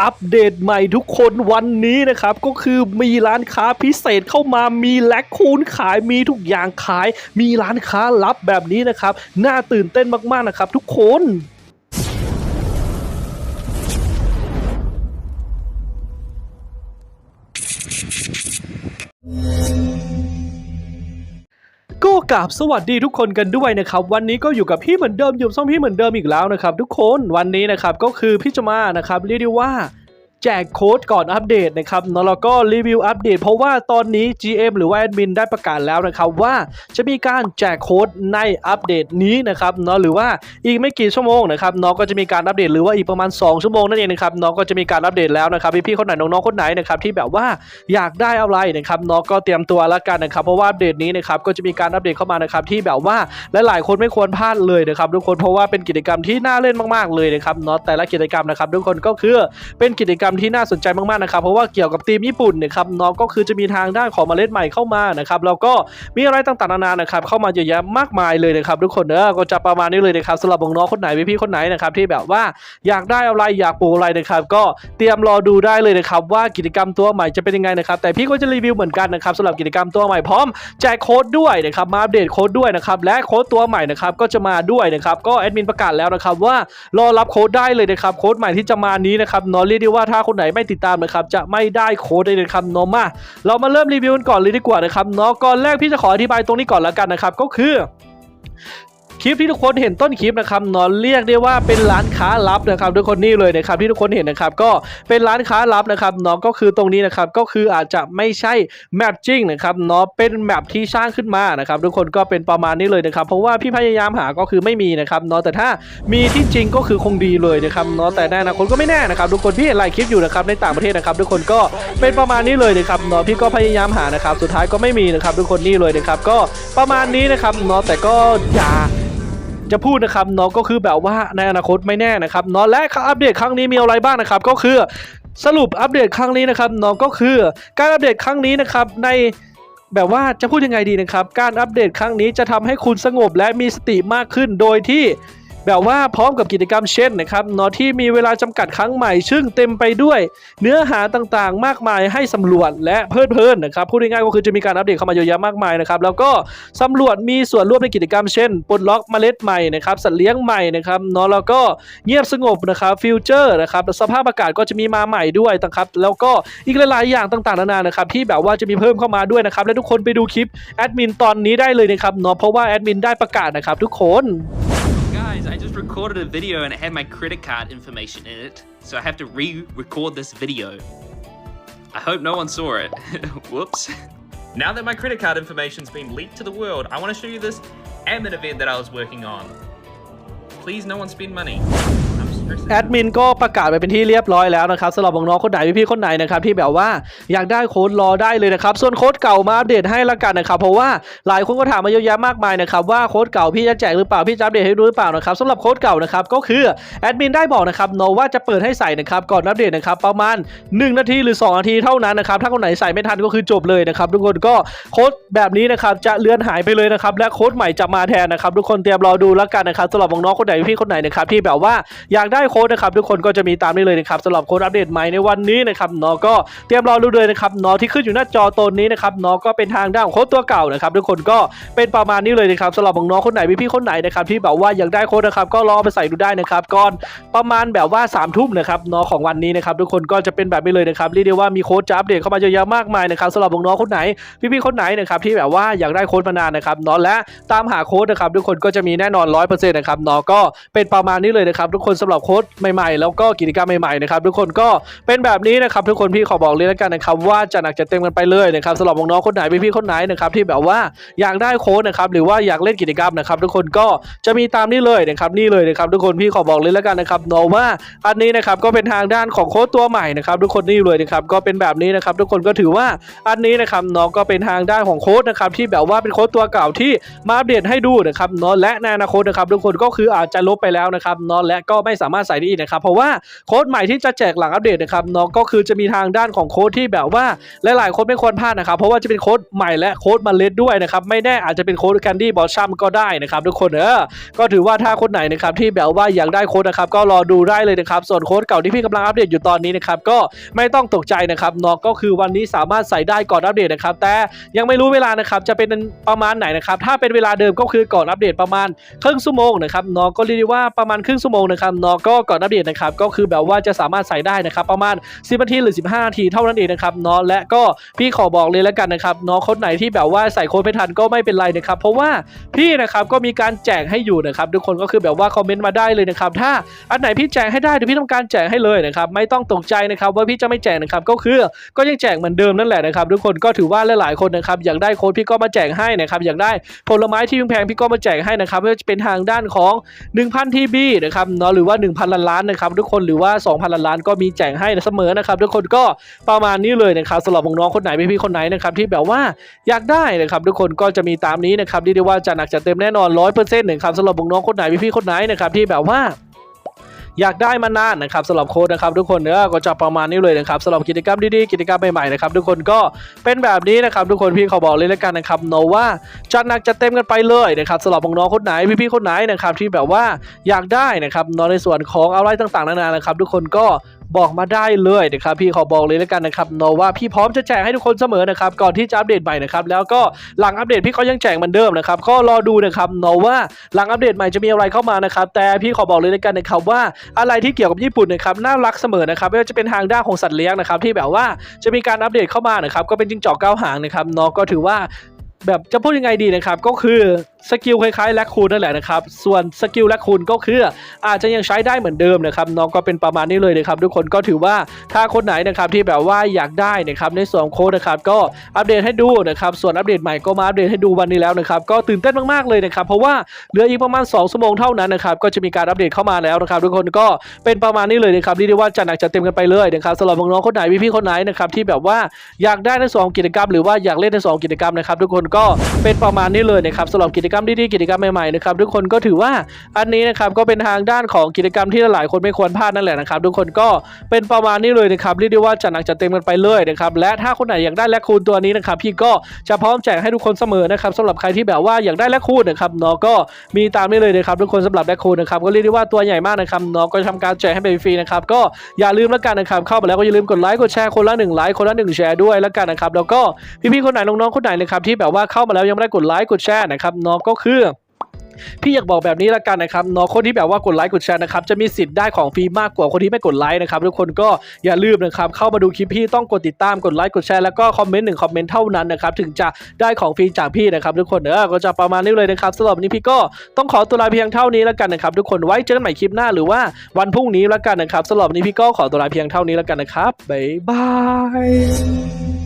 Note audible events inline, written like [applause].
อัปเดตใหม่ทุกคนวันนี้นะครับ ก็คือมีร้านค้าพิเศษเข้ามามีแลกคูณขายมีทุกอย่างขาย มีร้านค้าลับแบบนี้นะครับ น่าตื่นเต้นมากๆนะครับทุกคน ก็กราบสวัสดีทุกคนกันด้วยนะครับวันนี้ก็อยู่กับพี่เหมือนเดิมอยู่ซ่องพี่เหมือนเดิมอีกแล้วนะครับทุกคนวันนี้นะครับก็คือพี่จะมานะครับเรียกได้ว่า แจกโค้ดก่อนอัปเดตนะครับเนาะแล้วก็รีวิวอัปเดต เพราะว่าตอนนี้ GM หรือว่าแอดมินได้ประกาศแล้วนะครับว่าจะมีการแจกโค้ดในอัปเดตนี้นะครับเนาะหรือว่าอีกไม่กี่ชั่วโมงนะครับเนาะก็จะมีการอัปเดตหรือว่าอีกประมาณ 2 ชั่วโมงนั่นเองนะครับเนาะก็จะมีการอัปเดตแล้วนะครับพี่ๆคนไหนน้องๆคนไหนนะครับที่แบบว่าอยากได้อะไรนะครับเนาะก็เตรียมตัวแล้วกันนะครับเพราะว่าอัปเดตนี้นะครับก็จะมีการอัปเดตเข้ามานะครับที่แบบว่าหลายๆคนไม่ควรพลาดเลยนะครับทุกคนเพราะว่าเป็นกิจกรรมที่น่าเล่นมากๆเลยนะครับเนาะแต่ละกิจกรรมนะครับทุกคนก็คือเป็นกิจกรรมที่น่าสนใจมากๆนะครับเพราะว่าเกี่ยวกับทีมญี่ปุ่นนะครับเนาะก็คือจะมีทางด้านของเมล็ดใหม่เข้ามานะครับแล้วก็มีอะไรต่างๆนานานะครับเข้ามาเยอะแยะมากมายเลยนะครับทุกคนเนอะก็จะประมาณนี้เลยนะครับสำหรับน้องคนไหนพี่ๆคนไหนนะครับที่แบบว่าอยากได้อะไรอยากปลูกอะไรนะครับก็เตรียมรอดูได้เลยนะครับว่ากิจกรรมตัวใหม่จะเป็นยังไงนะครับแต่พี่ก็จะรีวิวเหมือนกันนะครับสำหรับกิจกรรมตัวใหม่พร้อมแจกโค้ดด้วยนะครับมาอัปเดตโค้ดด้วยนะครับและโค้ดตัวใหม่นะครับก็จะมาด้วยนะครับก็แอดมินประกาศแล้วนะครับว่ารอรับโค้ดได้เลยนะครับโค้ดใหม่ที่จะมานี้นะครับนอเรียกได้ว่าถ้าคนไหนไม่ติดตามนะครับจะไม่ได้โค้ดเลยนะครับเนอะมาเรามาเริ่มรีวิวกันก่อนเลยดีกว่านะครับเนาะก่อนแรกพี่จะขออธิบายตรงนี้ก่อนแล้วกันนะครับก็คือ คลิปที่ทุกคนเห็นต้นคลิปนะครับนอนเรียกได้ว่าเป็นร้านค้าลับนะครับทุกคนนี่เลยนะครับที่ทุกคนเห็นนะครับก็เป็นร้านค้าลับนะครับเนาะก็คือตรงนี้นะครับก็คืออาจจะไม่ใช่แมปจริงนะครับเนาะเป็นแมปที่สร้างขึ้นมานะครับทุกคนก็เป็นประมาณนี้เลยนะครับเพราะว่าพี่พยายามหาก็คือไม่มีนะครับเนาะแต่ถ้ามีที่จริงก็คือคงดีเลยนะครับเนาะแต่ในอนาคตก็ไม่แน่นะครับทุกคนพี่เห็นหลายคลิปอยู่นะครับในต่างประเทศนะครับทุกคนก็เป็นประมาณนี้เลยนะครับเนาะพี่ก็พยายามหานะครับสุดท้ายก็ไม่มีนะครับทุกคนนี่เลยนะครับก็ประมาณนี้นะครับเนาะแต่ก็อย่า จะพูดนะครับเนาะก็คือแบบว่าในอนาคตไม่แน่นะครับเนาะและอัปเดตครั้งนี้มีอะไรบ้างนะครับ ก็คือสรุปอัปเดตครั้งนี้นะครับเนาะก็คือการอัปเดตครั้งนี้นะครับในแบบว่าจะพูดยังไงดีนะครับ การอัปเดตครั้งนี้จะทำให้คุณสงบและมีสติมากขึ้นโดยที่ แบบว่าพร้อมกับกิจกรรมเช่นนะครับเนาะที่มีเวลาจำกัดครั้งใหม่ ซึ่งเต็มไปด้วย เนื้อหาต่างๆ มากมายให้สำรวจและเพลิดเพลินนะครับพูดง่ายๆก็คือจะมีการอัปเดตเข้ามาเยอะแยะมากมายนะครับแล้วก็สำรวจมีส่วนร่วมในกิจกรรมเช่นปลดล็อกเมล็ดใหม่นะครับสัตว์เลี้ยงใหม่นะครับเนาะแล้วก็เงียบสงบนะครับฟิวเจอร์นะครับสภาพอากาศก็จะมีมาใหม่ด้วยนะครับแล้วก็อีกหลายๆอย่างต่างๆนานานะครับที่แบบว่าจะมีเพิ่มเข้ามาด้วยนะครับและทุกคนไปดูคลิปแอดมินตอนนี้ได้เลยนะครับเนาะเพราะว่าแอดมินได้ประกาศนะครับทุกคน just recorded a video and it had my credit card information in it, so I have to re-record this video. I hope no one saw it. [laughs] Whoops. Now that my credit card information's been leaked to the world, I want to show you this Ammon event that I was working on. Please, no one spend money. แอดมินก็ประกาศไปเป็นที่เรียบร้อยแล้วนะครับสำหรับน้องๆคนไหนพี่ๆคนไหนนะครับที่แบบว่าอยากได้โค้ดรอได้เลยนะครับ ส่วนโค้ดเก่ามาอัปเดตให้ละกันนะครับ เพราะว่าหลายคนก็ถามมาเยอะแยะมากมายนะครับว่าโค้ดเก่าพี่จะแจกหรือเปล่าพี่จะอัปเดตให้ดูหรือเปล่านะครับสำหรับโค้ดเก่านะครับก็คือแอดมินได้บอกนะครับเนาะว่าจะเปิดให้ใส่นะครับก่อนอัปเดตนะครับประมาณ 1 นาทีหรือ 2 นาทีเท่านั้นนะครับถ้าคนไหนใส่ไม่ทันก็คือจบเลยนะครับทุกคนก็โค้ดแบบนี้นะครับจะเลือนหายไปเลยนะครับและโค้ดใหม่จะมาแทนนะครับทุกคนเตรียมรอดูแล้วกันนะครับสำหรับน้องๆคนไหนพี่คนไหนนะครับที่แบบว่าอยากได้โค้ดนะครับทุกคนก็จะมีตามนี้เลยนะครับสำหรับโค้ดอัปเดตใหม่ในวันนี้นะครับเนาะก็เตรียมรอดูเลยนะครับเนาะที่ขึ้นอยู่หน้าจอตนนี้นะครับเนาะก็เป็นทางด้านของโค้ดตัวเก่านะครับทุกคนก็เป็นประมาณนี้เลยนะครับสำหรับน้องคนไหนพี่ๆคนไหนนะครับที่แบบว่าอยากได้โค้ดนะครับก็ลอไปใส่ดูได้นะครับก่อนประมาณแบบว่า3ามทุ่มนะครับเนาะของวันนี้นะครับทุกคนก็จะเป็นแบบนี้เลยนะครับเรียกได้ว่ามีโค้ดจะอัปเดตเข้ามาเยอะแยะมากมายนะครับสำหรับน้องคนไหนพี่ๆคนไหนนะครับที่แบบว่าอยากได้โค้ดมานานนะครับเนาะและตามหาโค้ดนะครับทุกคนก็จะมีแน่นอน100%นะครับเนาะก็เป็นประมาณนี้เลยนะครับทุกคนสำหรับโค้ดใหม่ๆ แล้วก็กิจกรรมใหม่ๆนะครับทุกคนก็เป็นแบบนี้นะครับทุกคนพี่ขอบอกเลยแล้วกันนะครับว่าจะหนักจะเต็มกันไปเลยนะครับสำหรับน้องๆคนไหนพี่ๆคนไหนนะครับที่แบบว่าอยากได้โค้ดนะครับหรือว่าอยากเล่นกิจกรรมนะครับทุกคนก็จะมีตามนี้เลยนะครับนี่เลยนะครับทุกคนพี่ขอบอกเลยแล้วกันนะครับเนาะว่าอันนี้นะครับก็เป็นทางด้านของโค้ดตัวใหม่นะครับทุกคนนี่เลยนะครับก็เป็นแบบนี้นะครับทุกคนก็ถือว่าอันนี้นะครับเนาะก็เป็นทางด้านของโค้ดนะครับที่แบบว่าเป็นโค้ดตัวเก่าที่มาอัปเดตให้ดูนะครับเนาะและในอนาคตนะครับทุกคนก็คืออาจจะลบไปแล้วนะครับเนาะและก็ไม่สามารถามารถใส่ได้อีกนะครับ เพราะว่าโค้ดใหม่ที่จะแจกหลังอัปเดตนะครับน้องก็คือจะมีทางด้านของโค้ดที่แบบว่าหลายๆคนไม่ควรพลาดนะครับ เพราะว่าจะเป็นโค้ดใหม่และโค้ดมาเล็ดด้วยนะครับไม่แน่อาจจะเป็นโค้ดแคนดี้บอชชัมก็ได้นะครับทุกคนเออก็ถือว่าถ้าคนไหนนะครับที่แบบว่าอยากได้โค้ดนะครับก็รอดูได้เลยนะครับส่วนโค้ดเก่าที่พี่กำลังอัปเดตอยู่ตอนนี้นะครับก็ไม่ต้องตกใจนะครับเนาะก็คือวันนี้สามารถใส่ได้ก่อนอัปเดตนะครับแต่ยังไม่รู้เวลานะครับจะเป็นประมาณไหนนะครับถ้าเป็นเวลาเดิมก็คือก่อนอัปเดตประมาณครึ่งชั่วโมงนะครับเนาะก็เรียกว่าประมาณครึ่งชั่วโมงนะครับเนาะก็ก่อนอัปเดตนะครับก็คือแบบว่าจะสามารถใส่ได้นะครับประมาณ 10นาทีหรือ 15นาทีเท่านั้นเองนะครับเนาะและก็พี่ขอบอกเลยแล้วกันนะครับเนาะคนไหนที่แบบว่าใส่โค้ดไม่ทันก็ไม่เป็นไรนะครับเพราะว่าพี่นะครับก็มีการแจกให้อยู่นะครับทุกคนก็คือแบบว่าคอมเมนต์มาได้เลยนะครับถ้าอันไหนพี่แจกให้ได้เดี๋ยวพี่ทำการแจกให้เลยนะครับไม่ต้องตกใจนะครับว่าพี่จะไม่แจกนะครับก็คือก็ยังแจกเหมือนเดิมนั่นแหละนะครับทุกคนก็ถือว่าหลายๆคนนะครับอยากได้โค้ดพี่ก็มาแจกให้นะครับอยากได้ผลไม้ที่แพงๆพี่ก็มาแจกให้นะครับไม่ว่าจะเป็นทางด้านของ 1,000ทีบีนะครับเนาะหรือว่า1,000ล้านล้านนะครับทุกคนหรือว่า 2,000ล้านล้านก็มีแจกให้เสมอนะครับทุกคนก็ประมาณนี้เลยนะครับสำหรับน้องคนไหนพี่ๆคนไหนนะครับที่แบบว่าอยากได้นะครับทุกคนก็จะมีตามนี้นะครับเรียกว่าจะหนักจะเต็มแน่นอน100%นะครับสำหรับน้องคนไหนพี่ๆคนไหนนะครับที่แบบว่า อยากได้มานานนะครับสำหรับโค้ดนะครับทุกคนเนื้อก็จะประมาณนี้เลยนะครับสำหรับกิจกรรมดีๆกิจกรรมใหม่ๆนะครับทุกคนก็เป็นแบบนี้นะครับทุกคนพี่เขาบอกเลยแล้วกันนะครับโนว่าจัดหนักจัดเต็มกันไปเลยนะครับสำหรับน้องๆคนไหนพี่ๆคนไหนนะครับที่แบบว่าอยากได้นะครับนอนในส่วนของอะไรต่างๆนานานะครับทุกคนก็ บอกมาได้เลยนะครับพี่ขอบอกเลยแล้วกันนะครับโนว่าพี่พร้อมจะแจกให้ทุกคนเสมอนะครับก่อนที่จะอัปเดตใหม่นะครับแล้วก็หลังอัปเดตพี่ก็ยังแจกเหมือนเดิมนะครับก็รอดูนะครับโนว่าหลังอัปเดตใหม่จะมีอะไรเข้ามานะครับแต่พี่ขอบอกเลยแล้วกันนะครับว่าอะไรที่เกี่ยวกับญี่ปุ่นนะครับน่ารักเสมอนะครับไม่ว่าจะเป็นทางด้านของสัตว์เลี้ยงนะครับที่แบบว่าจะมีการอัปเดตเข้ามานะครับก็เป็นจิงจอกเก้าหางนะครับเนาะก็ถือว่าแบบจะพูดยังไงดีนะครับก็คือ สกิลคล้ายๆแลคคูนนั่นแหละนะครับ ส่วนสกิลแลคคูนก็คืออาจจะยังใช้ได้เหมือนเดิมนะครับน้องก็เป็นประมาณนี้เลยนะครับทุกคนก็ถือว่าถ้าคนไหนนะครับที่แบบว่าอยากได้นะครับในส่วนของโค้ดนะครับก็อัปเดตให้ดูนะครับส่วนอัปเดตใหม่ก็มาอัปเดตให้ดูวันนี้แล้วนะครับก็ตื่นเต้นมากๆเลยนะครับเพราะว่าเหลืออีกประมาณ 2 ชั่วโมงเท่านั้นนะครับก็จะมีการอัปเดตเข้ามาแล้วนะครับทุกคนก็เป็นประมาณนี้เลยนะครับเรียกได้ว่าจัดหนักจัดเต็มกันไปเลยนะครับสำหรับน้องคนไหนพี่ๆคนไหนนะครับที่แบบว่าอยากได้ในส่วนของกิจกรรม หรือว่าอยากเล่นในส่วนของกิจกรรมนะครับทุกคนก็เป็นประมาณนี้เลยนะครับสำหรับกิจกรรมดีๆกิจกรรมใหม่ๆนะครับทุกคนก็ถือว่าอันนี้นะครับก็เป็นทางด้านของกิจกรรมที่หลายคนไม่ควรพลาดนั่นแหละนะครับทุกคนก็เป็นประมาณนี้เลยนะครับเรียกได้ว่าจัดหนักจัดเต็มกันไปเลยนะครับและถ้าคนไหนอยากได้แลคคูนตัวนี้นะครับพี่ก็จะพร้อมแจกให้ทุกคนเสมอนะครับสำหรับใครที่แบบว่าอยากได้แลคคูนนะครับเนาะก็มีตามนี้เลยนะครับทุกคนสำหรับแลคคูนนะครับก็เรียกได้ว่าตัวใหญ่มากนะครับเนาะก็จะทำการแจกให้เป็นฟรีนะครับก็อย่าลืมแล้วกันนะครับเข้ามาแล้วก็อย่าลืมกดไลค์กดแชร์คนละหนึ่งไลค์คนละหนึ่งแชร์ด้วยแล้วกันนะครับแล้วก็พี่ๆคนไหนน้องๆคนไหนนะครับที่แบบว่าเข้ามาแล้วยังไม่ได้กดไลค์กดแชร์นะครับเนาะก็คือพี่อยากบอกแบบนี้ละกันนะครับเนาะคนที่แบบว่ากดไลค์กดแชร์นะครับจะมีสิทธิ์ได้ของฟรีมากกว่าคนที่ไม่กดไลค์นะครับทุกคนก็อย่าลืมนะครับเข้ามาดูคลิปพี่ต้องกดติดตามกดไลค์กดแชร์แล้วก็คอมเมนต์หนึ่งคอมเมนต์เท่านั้นนะครับถึงจะได้ของฟรีจากพี่นะครับทุกคนเออก็จะประมาณนี้เลยนะครับสำหรับวันนี้พี่ก็ต้องขอตัวลาเพียงเท่านี้ล้วกันนะครับทุกคนไว้เจอกันใหม่คลิปหน้าหรือว่าวันพรุ่งนี้ล้วกันนะครับสำหรับวันนี้พี่ก็ขอตัวลาเพียงเท่านี้ล้วกันนะครับบ๊ายบาย